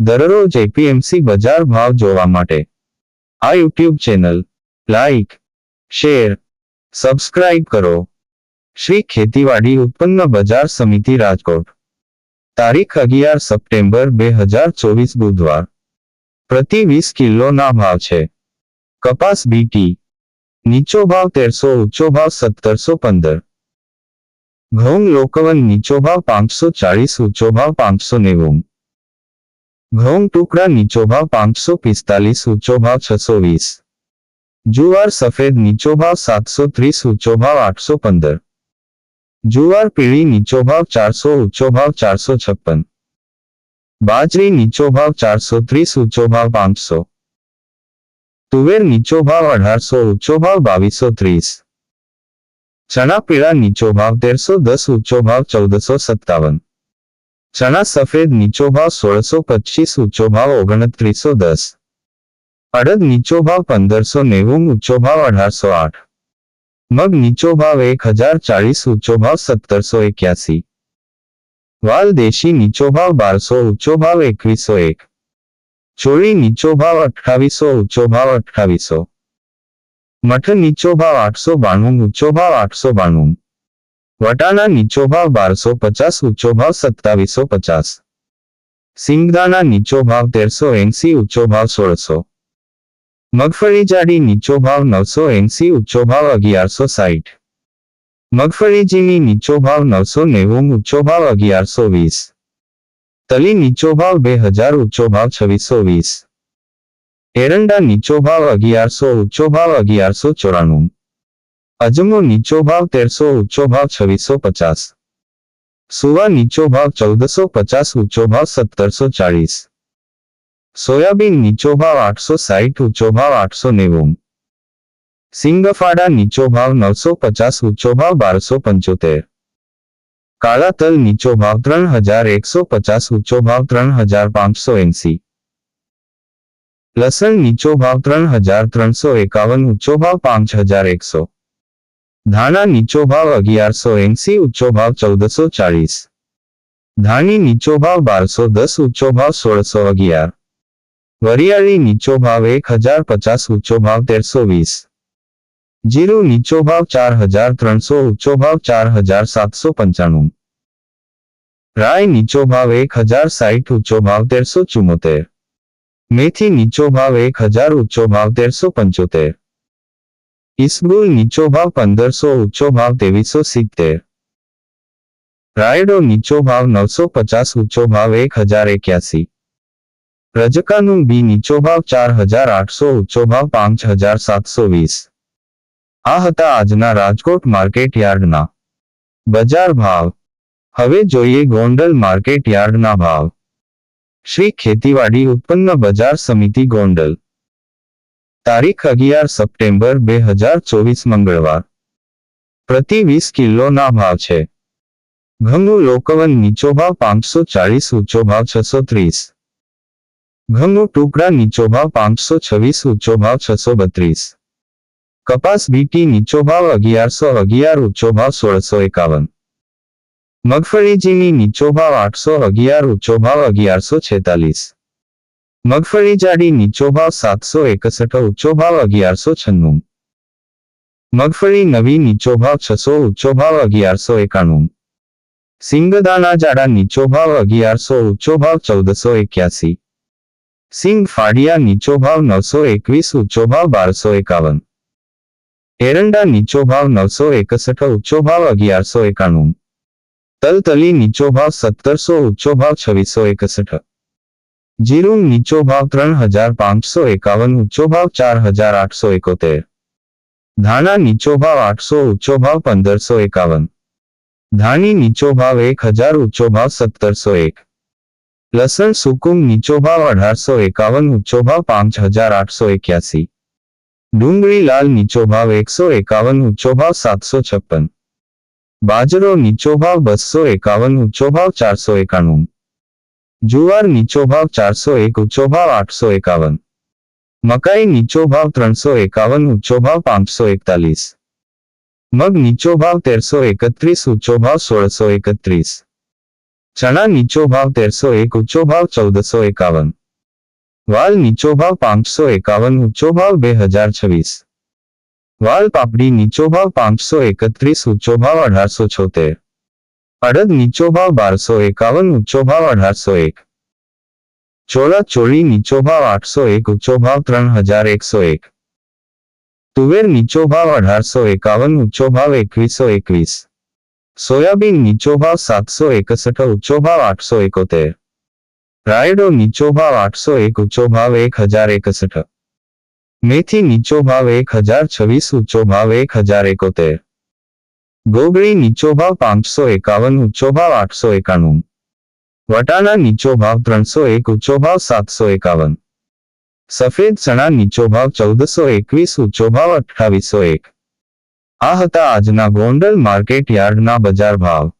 દરરોજ એપીએમસી બજાર ભાવ જોવા માટે. આ YouTube channel, like, share, subscribe કરો. શ્રી ખેતીવાડી ઉત્પન્ન બજાર સમિતિ રાજકોટ. તારીખ અગિયાર સપ્ટેમ્બર બે હજાર ચોવીસ બુધવાર. પ્રતિ વીસ કિલોના ભાવ છે. કપાસ બીટી નીચો ભાવ તેરસો ઊંચો ભાવ સત્તરસો પંદર. ઘઉં લોકવન નીચો ભાવ પાંચસો ચાળીસ ઊંચો ભાવ પાંચસો નેવું. ઘઉં ટુકડા નીચો ભાવ પાંચસો પિસ્તાલીસ, ઊંચો ભાવ છસો વીસ. જુવાર સફેદ નીચો ભાવ સાતસો ત્રીસ, ઊંચો ભાવ આઠસો પંદર. જુવાર પીળી નીચો ભાવ ચારસો, ઊંચો ભાવ ચારસો છપ્પન. બાજરી નીચો ભાવ ચારસો ત્રીસ, ઊંચો ભાવ પાંચસો. તુવેર નીચો ભાવ અઢારસો, ઊંચો ભાવ બાવીસો ત્રીસ. ચણા પીળા નીચો ભાવ તેરસો દસ, ઊંચો ભાવ ચૌદસો સત્તાવન. ચણા સફેદ નીચો ભાવ સોળસો પચીસ ઊંચો ભાવ ઓગણત્રીસો દસ. અડદ નીચો ભાવ પંદરસો નેવું ઊંચો ભાવ અઢારસો આઠ. મગ નીચો ભાવ એક હજાર ચાલીસ ઊંચો ભાવ સત્તરસો એક્યાસી. વાલ દેશી નીચો ભાવ બારસો ઊંચો ભાવ એકવીસો એક. ચોળી નીચો ભાવ અઠાવીસો ઊંચો ભાવ અઠાવીસો મઠ નીચો ભાવ આઠસો બાણું ઊંચો ભાવ આઠસો બાણું. વટાણા નીચો ભાવ બારસો પચાસ ઊંચો ભાવ સત્તાવીસો પચાસ. સિંગદાણા નીચો ભાવ તેરસો એંસી ઊંચો ભાવ સોળસો. મગફળી જાડી નીચો ભાવ નવસો એંસી ઊંચો ભાવ અગિયારસો સાઠ મગફળી ઝીણી નીચો ભાવ નવસો નેવું ઊંચો ભાવ અગિયારસો વીસ. તલી નીચો ભાવ બે હજાર ઊંચો ભાવ છવ્વીસો વીસ. એરંડા નીચો ભાવ અગિયારસો ઊંચો ભાવ અગિયારસો ચોરાણું. અજમો નીચો ભાવ તેરસો, ઊંચો ભાવ છવ્વીસો પચાસ. સુવા નીચો ભાવ ચૌદસો પચાસ, ઊંચો ભાવ સત્તરસો ચાળીસ. સોયાબીન નીચો ભાવ આઠસો સાહીઠ, ઊંચો ભાવ આઠસો નેવું. સિંગફાડા નીચો ભાવ નવસો પચાસ, ઊંચો ભાવ બારસો પંચોતેર. કાળા તલ નીચો ભાવ ત્રણ હજાર એકસો પચાસ, ઊંચો ભાવ ત્રણ હજાર પાંચસો એંસી. લસણ નીચો ભાવ ત્રણ હજાર ત્રણસો એકાવન, ઊંચો ભાવ પાંચ હજાર એકસો. ધાણા નીચો ભાવ અગિયારસો એંસી, ઊંચો ભાવ ચૌદસો ચાલીસ ધાણી નીચો ભાવ બારસો દસ, ઊંચો ભાવ સોળસો અગિયાર. વરિયાળી નીચો ભાવ એક હજાર પચાસ, ઊંચો ભાવ તેરસો વીસ. જીરું નીચો ભાવ ચાર હજાર ત્રણસો, ઊંચો ભાવ ચાર હજાર સાતસો પંચાણું. રાય નીચો ભાવ એક હજાર સાઠ, ઊંચો ભાવ તેરસો ચુમ્મોતેર મેથી નીચો ભાવ એક હજાર, ઊંચો ભાવ તેરસો પંચોતેર. ઇસબુલ નીચો ભાવ પંદરસો ઊંચો ભાવ ત્રેવીસો સિત્તેર રાયડો નીચો ભાવ નવસો પચાસ ઊંચો ભાવ એક હજાર એક્યાસી રજકાનું બી નીચો ભાવ ચાર હજાર આઠસો ઊંચો ભાવ પાંચ હજાર સાતસો વીસ આ હતા આજના રાજકોટ માર્કેટ યાર્ડના બજાર ભાવ હવે જોઈએ ગોંડલ માર્કેટ યાર્ડના ભાવ શ્રી ખેતીવાડી ઉત્પન્ન બજાર સમિતિ ગોંડલ તારીખ અગિયાર સપ્ટેમ્બર બે હજાર ચોવીસ મંગળવાર. પ્રતિ વીસ કિલોના ભાવ છે. ઘઉં લોકવન નીચો ભાવ પાંચસો ચાલીસ ઊંચો ભાવ છસો ત્રીસ. ઘઉં ટુકડા નીચો ભાવ પાંચસો છવ્વીસ, ઊંચો ભાવ છસો બત્રીસ. કપાસ બીટી નીચો ભાવ અગિયારસો, અગિયાર, ઊંચો ભાવ સોળસો એકાવન. મગફળીજીની નીચો ભાવ આઠસો, અગિયાર, ઊંચો ભાવ અગિયારસો છેતાલીસ. મગફળી જાડી નીચો ભાવ સાતસો એકસઠ ઊંચો ભાવ અગિયારસો છન્નું. મગફળી નવી નીચો ભાવ છસો ઊંચો ભાવ અગિયારસો એકાણું. સિંગદાના જાડા નીચો ભાવ અગિયારસો ઊંચો ભાવ ચૌદસો એક્યાસી. સિંગ ફાડિયા નીચો ભાવ નવસો એકવીસ ઊંચો ભાવ બારસો એકાવન. એરંડા નીચો ભાવ નવસો એકસઠ ઊંચો ભાવ અગિયારસો એકાણું. તલતલી નીચો ભાવ સત્તરસો ઊંચો ભાવ છવ્વીસો એકસઠ. જીરું નીચો ભાવ ત્રણ હજાર પાંચસો એકાવન, ઊંચો ભાવ ચાર હજાર આઠસો એકોતેર. ધાણા નીચો ભાવ આઠસો, ઊંચો ભાવ પંદરસો એકાવન. ધાણી નીચો ભાવ એક હજાર, ઊંચો ભાવ સત્તરસો એક. લસણ સુકુમ નીચો ભાવ અઢારસો એકાવન, ઊંચો ભાવ પાંચ હજાર આઠસો એક્યાસી. ડુંગળી લાલ નીચો ભાવ એકસો એકાવન, ઊંચો ભાવ સાતસો છપ્પન. બાજરો નીચો ભાવ બસો એકાવન, ઊંચો ભાવ ચારસો એકાણું. જુવાર નીચો ભાવ ચારસો એક, ઊંચો ભાવ આઠસો એકાવન. મકાઈ નીચો ભાવ ત્રણસો એકાવન, ઊંચો ભાવ પાંચસો એકતાલીસ. મગ નીચો ભાવ તેરસો એકત્રીસ, ઊંચો ભાવ સોળસો એકત્રીસ. ચણા નીચો ભાવ તેરસો એક, ઊંચો ભાવ ચૌદસો એકાવન. વાલ નીચો ભાવ પાંચસો એકાવન, ઊંચો ભાવ બે હજાર છવ્વીસ. વાલ પાપડી નીચો ભાવ પાંચસો એકત્રીસ, ઊંચો ભાવ અઢારસો છોતેર. અડદ નીચો ભાવ બારસો એકાવન, ઊંચો ભાવ અઢારસો એક. ચોળા ચોળી નીચો ભાવ આઠસો એક, ઊંચો ભાવ ત્રણ હજાર એકસો એક. તુવેર નીચો ભાવ અઢારસો એકાવન, ઊંચો ભાવ એકવીસો એકવીસ. સોયાબીન નીચો ભાવ સાતસો એકસઠ, ઊંચો ભાવ આઠસો એકોતેર. રાયડો નીચો ભાવ આઠસો એક, ઊંચો ભાવ એક હજાર એકસઠ. મેથી નીચો ભાવ એક હજાર છવ્વીસ, ઊંચો ભાવ એક હજાર એકોતેર. ગોગળી નીચો ભાવ પાંચસો એકાવન, ઊંચો ભાવ આઠસો એકાણું. વટાણા નીચો ભાવ ત્રણસો એક, ઊંચો ભાવ સાતસો એકાવન. સફેદ ચણા નીચો ભાવ ચૌદસો એકવીસ, ઊંચો ભાવ અઠાવીસો એક. આ હતા આજના ગોંડલ માર્કેટ યાર્ડના બજાર ભાવ.